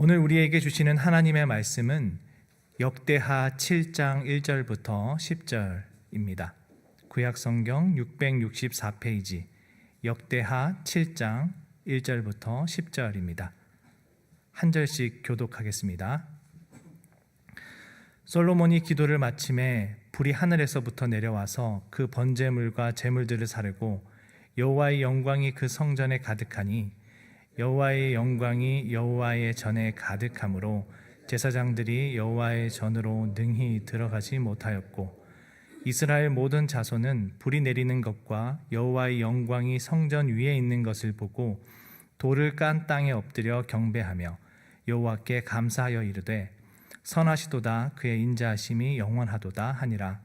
오늘 우리에게 주시는 하나님의 말씀은 역대하 7장 1절부터 10절입니다. 구약 성경 664페이지 역대하 7장 1절부터 10절입니다. 한 절씩 교독하겠습니다. 솔로몬이 기도를 마침에 불이 하늘에서부터 내려와서 그 번제물과 제물들을 사르고 여호와의 영광이 그 성전에 가득하니 여호와의 영광이 여호와의 전에 가득함으로 제사장들이 여호와의 전으로 능히 들어가지 못하였고 이스라엘 모든 자손은 불이 내리는 것과 여호와의 영광이 성전 위에 있는 것을 보고 돌을 깐 땅에 엎드려 경배하며 여호와께 감사하여 이르되 선하시도다 그의 인자하심이 영원하도다 하니라.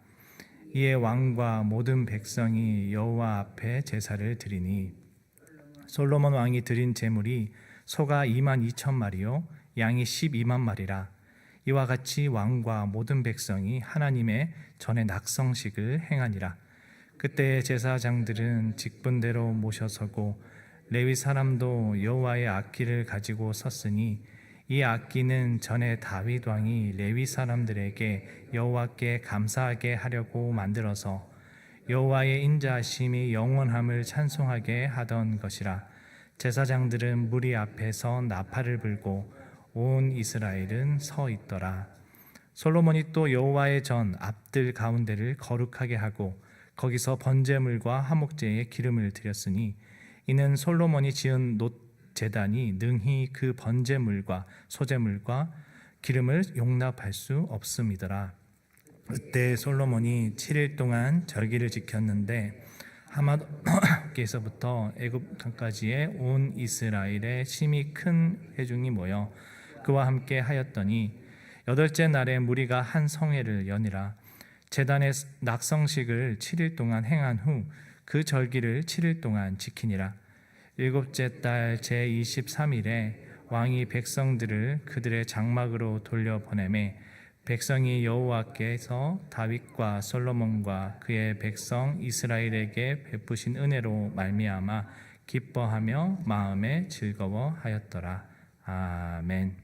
이에 왕과 모든 백성이 여호와 앞에 제사를 드리니 솔로몬 왕이 드린 제물이 소가 2만 2천 마리요 양이 12만 마리라. 이와 같이 왕과 모든 백성이 하나님의 전에 낙성식을 행하니라. 그때 제사장들은 직분대로 모셔서고 레위 사람도 여호와의 악기를 가지고 섰으니 이 악기는 전에 다윗 왕이 레위 사람들에게 여호와께 감사하게 하려고 만들어서 여호와의 인자하심이 영원함을 찬송하게 하던 것이라 제사장들은 무리 앞에서 나팔을 불고 온 이스라엘은 서 있더라 솔로몬이 또 여호와의 전 앞들 가운데를 거룩하게 하고 거기서 번제물과 화목제에 기름을 드렸으니 이는 솔로몬이 지은 놋 제단이 능히 그 번제물과 소제물과 기름을 용납할 수 없음이더라. 그때 솔로몬이 7일 동안 절기를 지켰는데 하마께서부터 애굽 강까지의 온 이스라엘의 심히 큰 회중이 모여 그와 함께 하였더니 여덟째 날에 무리가 한 성회를 여니라. 제단의 낙성식을 7일 동안 행한 후 그 절기를 7일 동안 지키니라. 일곱째 달 제 23일에 왕이 백성들을 그들의 장막으로 돌려보내매 백성이 여호와께서 다윗과 솔로몬과 그의 백성 이스라엘에게 베푸신 은혜로 말미암아 기뻐하며 마음에 즐거워하였더라. 아멘.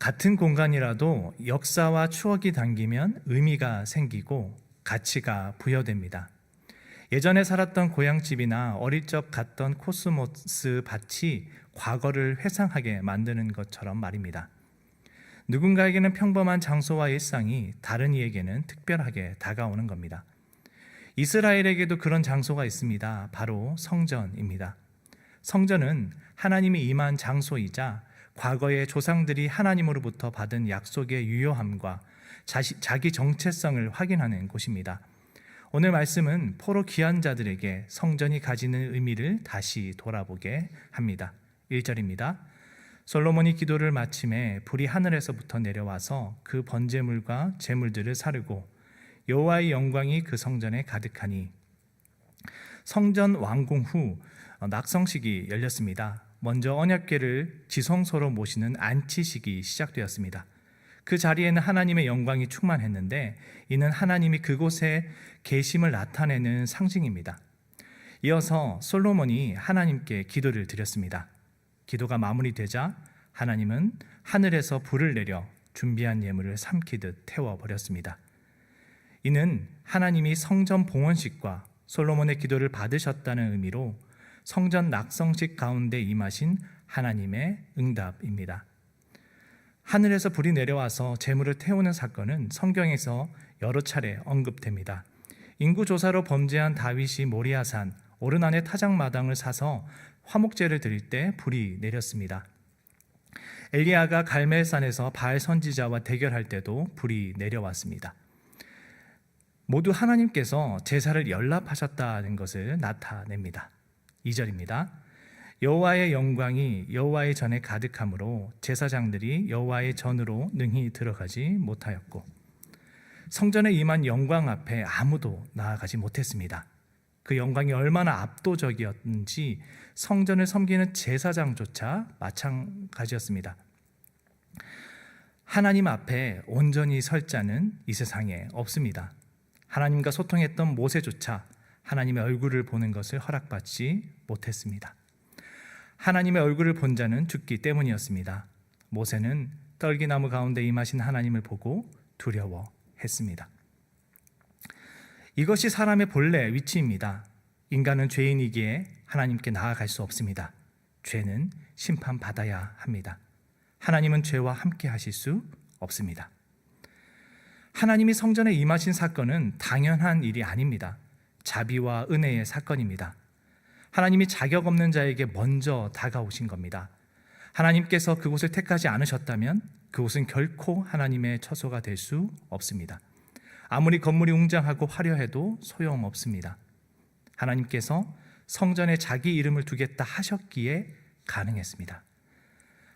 같은 공간이라도 역사와 추억이 담기면 의미가 생기고 가치가 부여됩니다. 예전에 살았던 고향집이나 어릴 적 갔던 코스모스 밭이 과거를 회상하게 만드는 것처럼 말입니다. 누군가에게는 평범한 장소와 일상이 다른 이에게는 특별하게 다가오는 겁니다. 이스라엘에게도 그런 장소가 있습니다. 바로 성전입니다. 성전은 하나님이 임한 장소이자 과거의 조상들이 하나님으로부터 받은 약속의 유효함과 자기 정체성을 확인하는 곳입니다. 오늘 말씀은 포로 귀한 자들에게 성전이 가지는 의미를 다시 돌아보게 합니다. 1절입니다. 솔로몬이 기도를 마침에 불이 하늘에서부터 내려와서 그 번제물과 제물들을 사르고 여호와의 영광이 그 성전에 가득하니 성전 완공 후 낙성식이 열렸습니다. 먼저 언약궤를 지성소로 모시는 안치식이 시작되었습니다. 그 자리에는 하나님의 영광이 충만했는데 이는 하나님이 그곳에 계심을 나타내는 상징입니다. 이어서 솔로몬이 하나님께 기도를 드렸습니다. 기도가 마무리되자 하나님은 하늘에서 불을 내려 준비한 예물을 삼키듯 태워 버렸습니다. 이는 하나님이 성전 봉헌식과 솔로몬의 기도를 받으셨다는 의미로 성전 낙성식 가운데 임하신 하나님의 응답입니다. 하늘에서 불이 내려와서 재물을 태우는 사건은 성경에서 여러 차례 언급됩니다. 인구 조사로 범죄한 다윗이 모리아산 오르난의 타작 마당을 사서 화목제를 드릴 때 불이 내렸습니다. 엘리야가 갈멜산에서 바알 선지자와 대결할 때도 불이 내려왔습니다. 모두 하나님께서 제사를 연락하셨다는 것을 나타냅니다. 2절입니다. 여호와의 영광이 여호와의 전에 가득함으로 제사장들이 여호와의 전으로 능히 들어가지 못하였고 성전에 임한 영광 앞에 아무도 나아가지 못했습니다. 그 영광이 얼마나 압도적이었는지 성전을 섬기는 제사장조차 마찬가지였습니다. 하나님 앞에 온전히 설 자는 이 세상에 없습니다. 하나님과 소통했던 모세조차 하나님의 얼굴을 보는 것을 허락받지 못했습니다. 하나님의 얼굴을 본 자는 죽기 때문이었습니다. 모세는 떨기나무 가운데 임하신 하나님을 보고 두려워했습니다. 이것이 사람의 본래 위치입니다. 인간은 죄인이기에 하나님께 나아갈 수 없습니다. 죄는 심판받아야 합니다. 하나님은 죄와 함께 하실 수 없습니다. 하나님이 성전에 임하신 사건은 당연한 일이 아닙니다. 자비와 은혜의 사건입니다. 하나님이 자격 없는 자에게 먼저 다가오신 겁니다. 하나님께서 그곳을 택하지 않으셨다면 그곳은 결코 하나님의 처소가 될 수 없습니다. 아무리 건물이 웅장하고 화려해도 소용없습니다. 하나님께서 성전에 자기 이름을 두겠다 하셨기에 가능했습니다.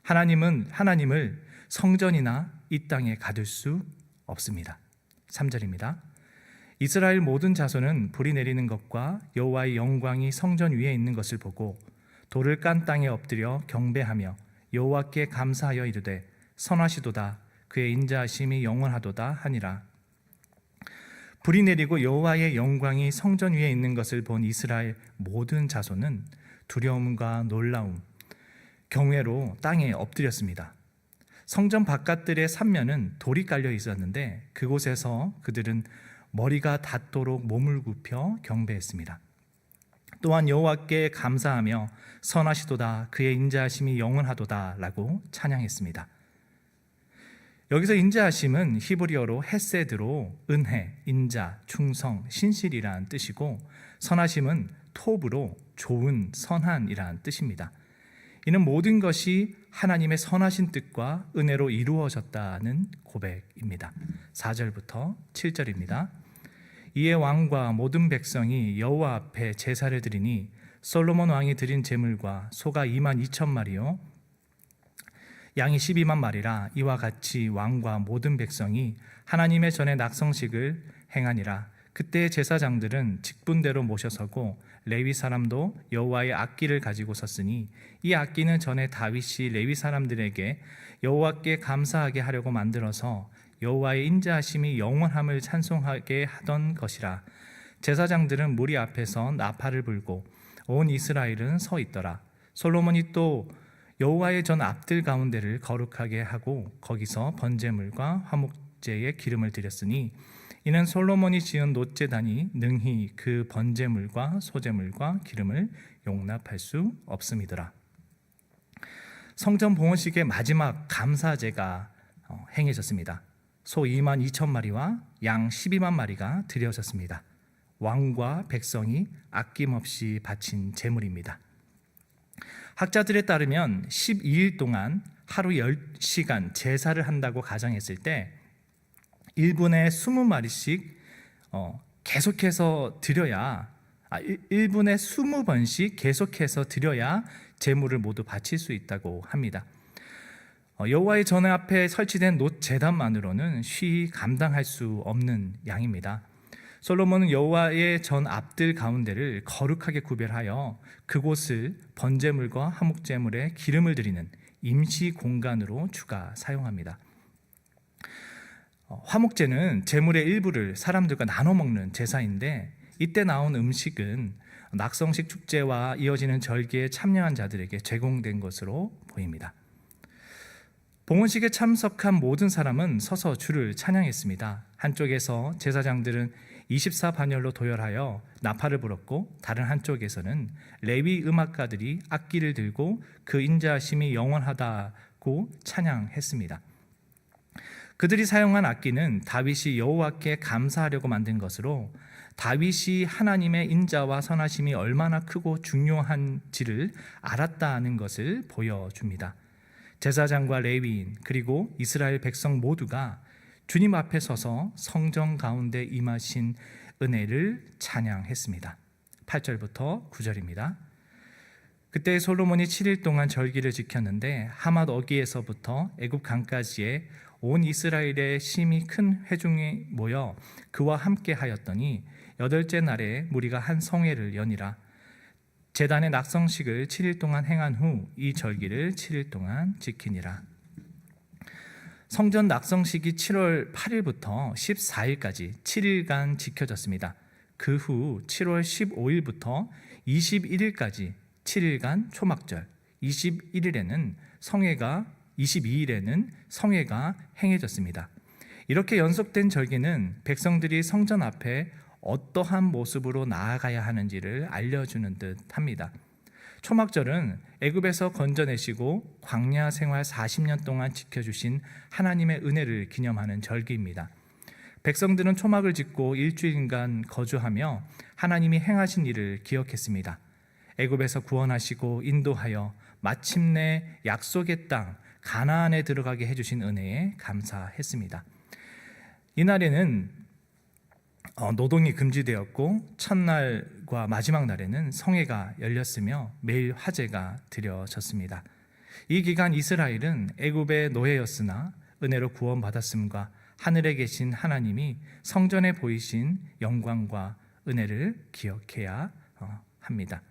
하나님은 하나님을 성전이나 이 땅에 가둘 수 없습니다. 3절입니다. 이스라엘 모든 자손은 불이 내리는 것과 여호와의 영광이 성전 위에 있는 것을 보고 돌을 깐 땅에 엎드려 경배하며 여호와께 감사하여 이르되 선하시도다 그의 인자하심이 영원하도다 하니라 불이 내리고 여호와의 영광이 성전 위에 있는 것을 본 이스라엘 모든 자손은 두려움과 놀라움 경외로 땅에 엎드렸습니다. 성전 바깥들의 삼면은 돌이 깔려 있었는데 그곳에서 그들은 머리가 닿도록 몸을 굽혀 경배했습니다. 또한 여호와께 감사하며 선하시도다 그의 인자하심이 영원하도다라고 찬양했습니다. 여기서 인자하심은 히브리어로 헤세드로 은혜, 인자, 충성, 신실이라는 뜻이고 선하심은 톱으로 좋은, 선한이라는 뜻입니다. 이는 모든 것이 하나님의 선하신 뜻과 은혜로 이루어졌다는 고백입니다. 4절부터 7절입니다. 이에 왕과 모든 백성이 여호와 앞에 제사를 드리니 솔로몬 왕이 드린 제물과 소가 2만 2천 마리요 양이 12만 마리라 이와 같이 왕과 모든 백성이 하나님의 전에 낙성식을 행하니라. 그때 제사장들은 직분대로 모셔서고 레위 사람도 여호와의 악기를 가지고 섰으니 이 악기는 전에 다윗이 레위 사람들에게 여호와께 감사하게 하려고 만들어서 여호와의 인자하심이 영원함을 찬송하게 하던 것이라. 제사장들은 무리 앞에서 나팔을 불고 온 이스라엘은 서 있더라. 솔로몬이 또 여호와의 전 앞들 가운데를 거룩하게 하고 거기서 번제물과 화목제에 기름을 드렸으니 이는 솔로몬이 지은 노제단이 능히 그 번제물과 소제물과 기름을 용납할 수 없음이더라. 성전 봉헌식의 마지막 감사제가 어, 행해졌습니다. 소 2만 2천 마리와 양 12만 마리가 드려졌습니다. 왕과 백성이 아낌없이 바친 제물입니다. 학자들에 따르면 12일 동안 하루 10시간 제사를 한다고 가정했을 때 1분에 20마리씩 어, 계속해서 드려야 아, 1분에 20번씩 계속해서 드려야 제물을 모두 바칠 수 있다고 합니다. 어, 여호와의 전에 앞에 설치된 노 제단만으로는 쉬 감당할 수 없는 양입니다. 솔로몬은 여호와의 전 앞들 가운데를 거룩하게 구별하여 그곳을 번제물과 화목제물에 기름을 드리는 임시 공간으로 추가 사용합니다. 어, 화목제는 제물의 일부를 사람들과 나눠 먹는 제사인데 이때 나온 음식은 낙성식 축제와 이어지는 절기에 참여한 자들에게 제공된 것으로 보입니다. 봉헌식에 참석한 모든 사람은 서서 주를 찬양했습니다. 한쪽에서 제사장들은 24반열로 도열하여 나팔을 불었고 다른 한쪽에서는 레위 음악가들이 악기를 들고 그 인자심이 영원하다고 찬양했습니다. 그들이 사용한 악기는 다윗이 여호와께 감사하려고 만든 것으로 다윗이 하나님의 인자와 선하심이 얼마나 크고 중요한지를 알았다는 것을 보여줍니다. 제사장과 레위인 그리고 이스라엘 백성 모두가 주님 앞에 서서 성정 가운데 임하신 은혜를 찬양했습니다. 8절부터 9절입니다. 그때 솔로몬이 7일 동안 절기를 지켰는데 하맛 어기에서부터 애굽 강까지에 온 이스라엘의 심히 큰 회중이 모여 그와 함께 하였더니 여덟째 날에 무리가 한 성회를 연이라 제단의 낙성식을 7일 동안 행한 후 이 절기를 7일 동안 지키니라 성전 낙성식이 7월 8일부터 14일까지 7일간 지켜졌습니다. 그 후 7월 15일부터 21일까지 7일간 초막절, 21일에는 성회가 22일에는 성회가 행해졌습니다. 이렇게 연속된 절기는 백성들이 성전 앞에 어떠한 모습으로 나아가야 하는지를 알려주는 듯 합니다. 초막절은 애굽에서 건져내시고 광야 생활 40년 동안 지켜주신 하나님의 은혜를 기념하는 절기입니다. 백성들은 초막을 짓고 일주일간 거주하며 하나님이 행하신 일을 기억했습니다. 애굽에서 구원하시고 인도하여 마침내 약속의 땅 가나안에 들어가게 해주신 은혜에 감사했습니다. 이날에는 어, 노동이 금지되었고 첫날과 마지막 날에는 성회가 열렸으며 매일 화제가 드려졌습니다. 이 기간 이스라엘은 애굽의 노예였으나 은혜로 구원받았음과 하늘에 계신 하나님이 성전에 보이신 영광과 은혜를 기억해야 어, 합니다.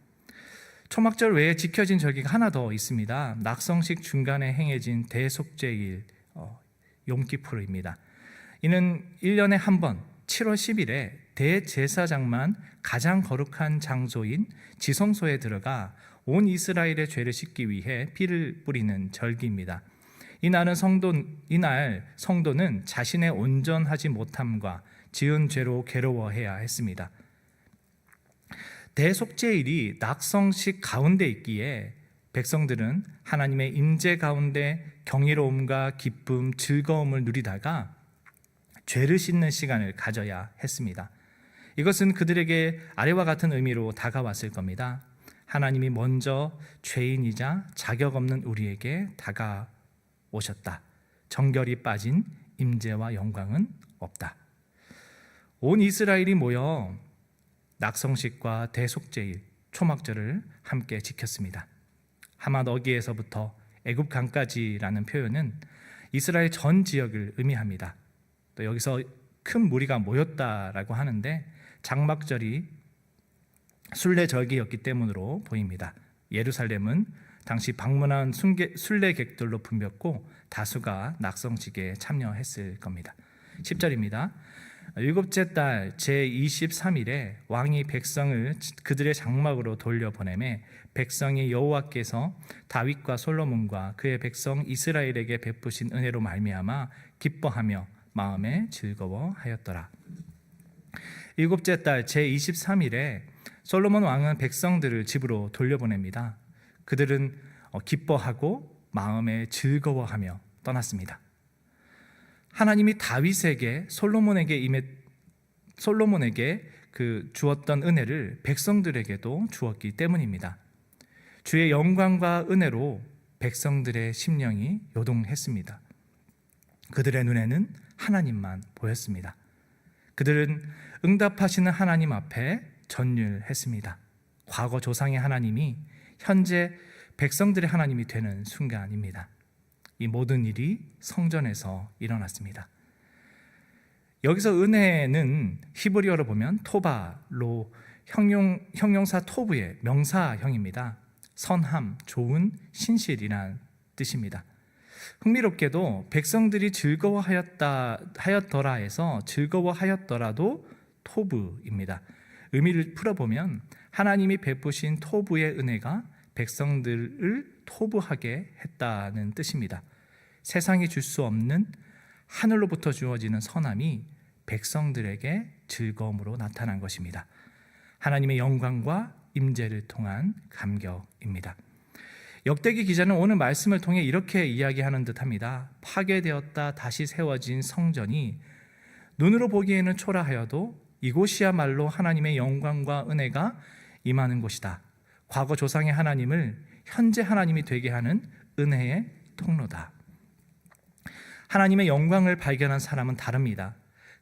초막절 외에 지켜진 절기가 하나 더 있습니다. 낙성식 중간에 행해진 대속죄일 어, 용키푸르입니다. 이는 1년에 한 번 7월 10일에 대제사장만 가장 거룩한 장소인 지성소에 들어가 온 이스라엘의 죄를 씻기 위해 피를 뿌리는 절기입니다. 이날은 성도 이날 성도는 자신의 온전하지 못함과 지은 죄로 괴로워해야 했습니다. 대속죄일이 낙성식 가운데 있기에 백성들은 하나님의 임재 가운데 경이로움과 기쁨, 즐거움을 누리다가 죄를 씻는 시간을 가져야 했습니다. 이것은 그들에게 아래와 같은 의미로 다가왔을 겁니다. 하나님이 먼저 죄인이자 자격 없는 우리에게 다가오셨다. 정결이 빠진 임재와 영광은 없다. 온 이스라엘이 모여 낙성식과 대속제일, 초막절을 함께 지켰습니다. 하맛 어기에서부터 애굽 강까지라는 표현은 이스라엘 전 지역을 의미합니다. 또 여기서 큰 무리가 모였다라고 하는데 장막절이 순례절기였기 때문으로 보입니다. 예루살렘은 당시 방문한 순례객들로 붐볐고 다수가 낙성식에 참여했을 겁니다. 10절입니다. 일곱째 달 제23일에 왕이 백성을 그들의 장막으로 돌려보내매 백성이 여호와께서 다윗과 솔로몬과 그의 백성 이스라엘에게 베푸신 은혜로 말미암아 기뻐하며 마음에 즐거워하였더라. 일곱째 달 제23일에 솔로몬 왕은 백성들을 집으로 돌려보냅니다. 그들은 어, 기뻐하고 마음에 즐거워하며 떠났습니다. 하나님이 다윗에게 솔로몬에게 임했 솔로몬에게 그 주었던 은혜를 백성들에게도 주었기 때문입니다. 주의 영광과 은혜로 백성들의 심령이 요동했습니다. 그들의 눈에는 하나님만 보였습니다. 그들은 응답하시는 하나님 앞에 전율했습니다. 과거 조상의 하나님이 현재 백성들의 하나님이 되는 순간입니다. 이 모든 일이 성전에서 일어났습니다. 여기서 은혜는 히브리어로 보면 토바로 형용, 형용사 토브의 명사형입니다. 선함, 좋은, 신실이란 뜻입니다. 흥미롭게도 백성들이 즐거워하였다 하였더라 에서 즐거워하였더라도 토브입니다. 의미를 풀어보면 하나님이 베푸신 토브의 은혜가 백성들을 토부하게 했다는 뜻입니다. 세상이 줄 수 없는 하늘로부터 주어지는 선함이 백성들에게 즐거움으로 나타난 것입니다. 하나님의 영광과 임재를 통한 감격입니다. 역대기 기자는 오늘 말씀을 통해 이렇게 이야기하는 듯합니다. 파괴되었다 다시 세워진 성전이 눈으로 보기에는 초라하여도 이곳이야말로 하나님의 영광과 은혜가 임하는 곳이다. 과거 조상의 하나님을 현재 하나님이 되게 하는 은혜의 통로다. 하나님의 영광을 발견한 사람은 다릅니다.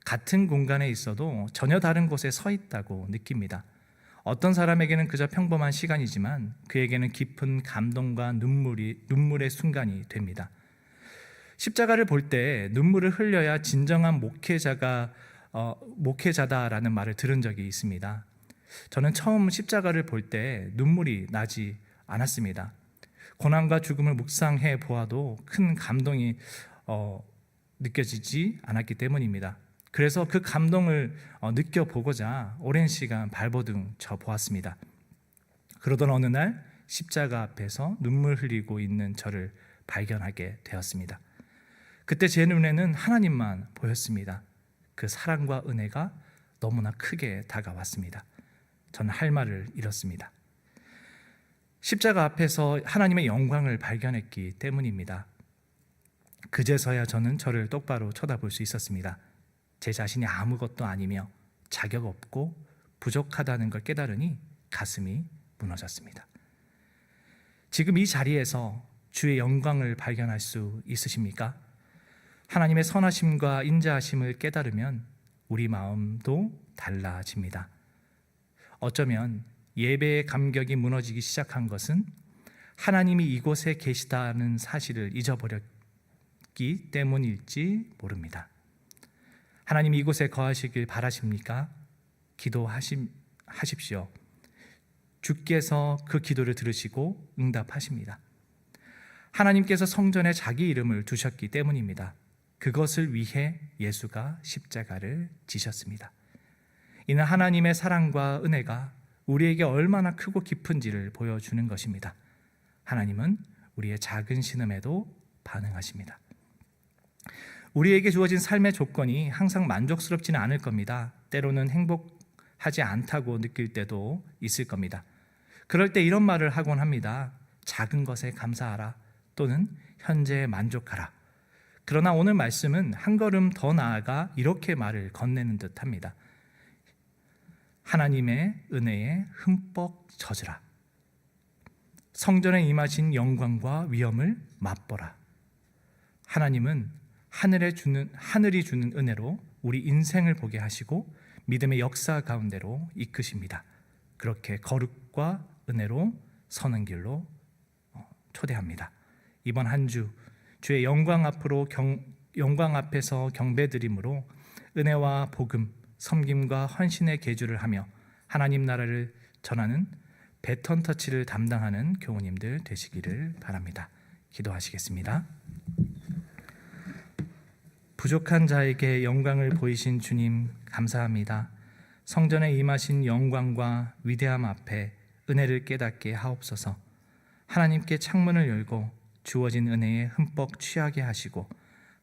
같은 공간에 있어도 전혀 다른 곳에 서 있다고 느낍니다. 어떤 사람에게는 그저 평범한 시간이지만 그에게는 깊은 감동과 눈물이 눈물의 순간이 됩니다. 십자가를 볼 때 눈물을 흘려야 진정한 목회자가 어, 목회자다라는 말을 들은 적이 있습니다. 저는 처음 십자가를 볼 때 눈물이 나지 않았습니다. 고난과 죽음을 묵상해 보아도 큰 감동이 어, 느껴지지 않았기 때문입니다. 그래서 그 감동을 어, 느껴보고자 오랜 시간 발버둥 쳐 보았습니다. 그러던 어느 날 십자가 앞에서 눈물 흘리고 있는 저를 발견하게 되었습니다. 그때 제 눈에는 하나님만 보였습니다. 그 사랑과 은혜가 너무나 크게 다가왔습니다. 저는 할 말을 잃었습니다. 십자가 앞에서 하나님의 영광을 발견했기 때문입니다. 그제서야 저는 저를 똑바로 쳐다볼 수 있었습니다. 제 자신이 아무것도 아니며 자격 없고 부족하다는 걸 깨달으니 가슴이 무너졌습니다. 지금 이 자리에서 주의 영광을 발견할 수 있으십니까? 하나님의 선하심과 인자하심을 깨달으면 우리 마음도 달라집니다. 어쩌면 예배의 감격이 무너지기 시작한 것은 하나님이 이곳에 계시다는 사실을 잊어버렸기 때문일지 모릅니다. 하나님 이곳에 거하시길 바라십니까? 기도하십시오. 주께서 그 기도를 들으시고 응답하십니다. 하나님께서 성전에 자기 이름을 두셨기 때문입니다. 그것을 위해 예수가 십자가를 지셨습니다. 이는 하나님의 사랑과 은혜가 우리에게 얼마나 크고 깊은지를 보여주는 것입니다. 하나님은 우리의 작은 신음에도 반응하십니다. 우리에게 주어진 삶의 조건이 항상 만족스럽지는 않을 겁니다. 때로는 행복하지 않다고 느낄 때도 있을 겁니다. 그럴 때 이런 말을 하곤 합니다. 작은 것에 감사하라 또는 현재에 만족하라. 그러나 오늘 말씀은 한 걸음 더 나아가 이렇게 말을 건네는 듯 합니다. 하나님의 은혜에 흠뻑 젖으라. 성전에 임하신 영광과 위엄을 맛보라. 하나님은 하늘에 주는 하늘이 주는 은혜로 우리 인생을 보게 하시고 믿음의 역사 가운데로 이끄십니다. 그렇게 거룩과 은혜로 서는 길로 어, 초대합니다. 이번 한 주 주의 영광 앞으로 경, 영광 앞에서 경배드림으로 은혜와 복음, 섬김과 헌신의 계주를 하며 하나님 나라를 전하는 배턴 터치를 담당하는 교우님들 되시기를 바랍니다. 기도하시겠습니다. 부족한 자에게 영광을 보이신 주님 감사합니다. 성전에 임하신 영광과 위대함 앞에 은혜를 깨닫게 하옵소서. 하나님께 창문을 열고 주어진 은혜에 흠뻑 취하게 하시고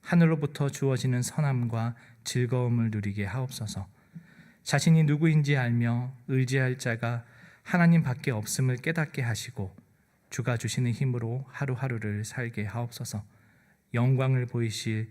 하늘로부터 주어지는 선함과 즐거움을 누리게 하옵소서. 자신이 누구인지 알며 의지할 자가 하나님 밖에 없음을 깨닫게 하시고 주가 주시는 힘으로 하루하루를 살게 하옵소서. 영광을 보이실